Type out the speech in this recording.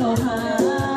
โทรหา